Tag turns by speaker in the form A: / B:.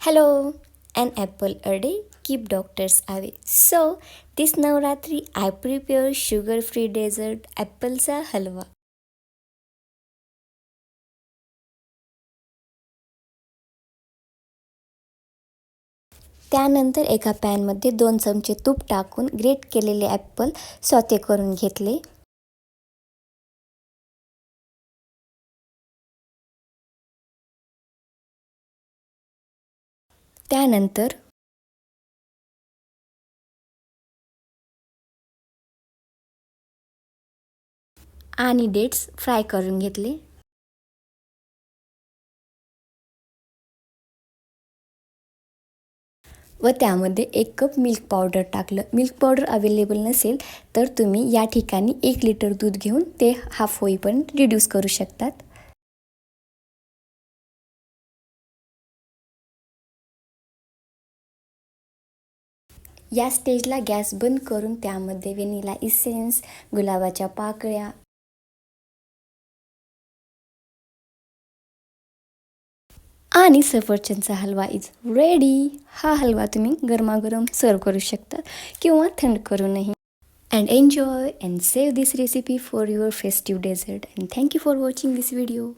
A: Hello and apple a day keep doctors away so this Navratri I prepare sugar free dessert ॲपलचा halwa त्यानंतर एका पॅनमध्ये दोन चमचे तूप टाकून ग्रेट केलेले ॲप्पल स्वतः करून घेतले. त्यानंतर आणि डेट्स फ्राय करून घेतले. व त्यामध्ये एक कप मिल्क पावडर टाकलं. मिल्क पावडर अवेलेबल नसेल तर तुम्ही या ठिकाणी एक लिटर दूध घेऊन ते हाफ होईपर्यंत रिड्यूस करू शकतात. या स्टेजला गॅस बंद करून त्यामध्ये व्हेनिला इसेन्स गुलाबाच्या पाकळ्या आणि सफरचंदचा हलवा इज रेडी हा हलवा तुम्ही गरमागरम सर्व करू शकता किंवा थंड करूनही and enjoy and save this recipe for your festive dessert and thank you for watching this video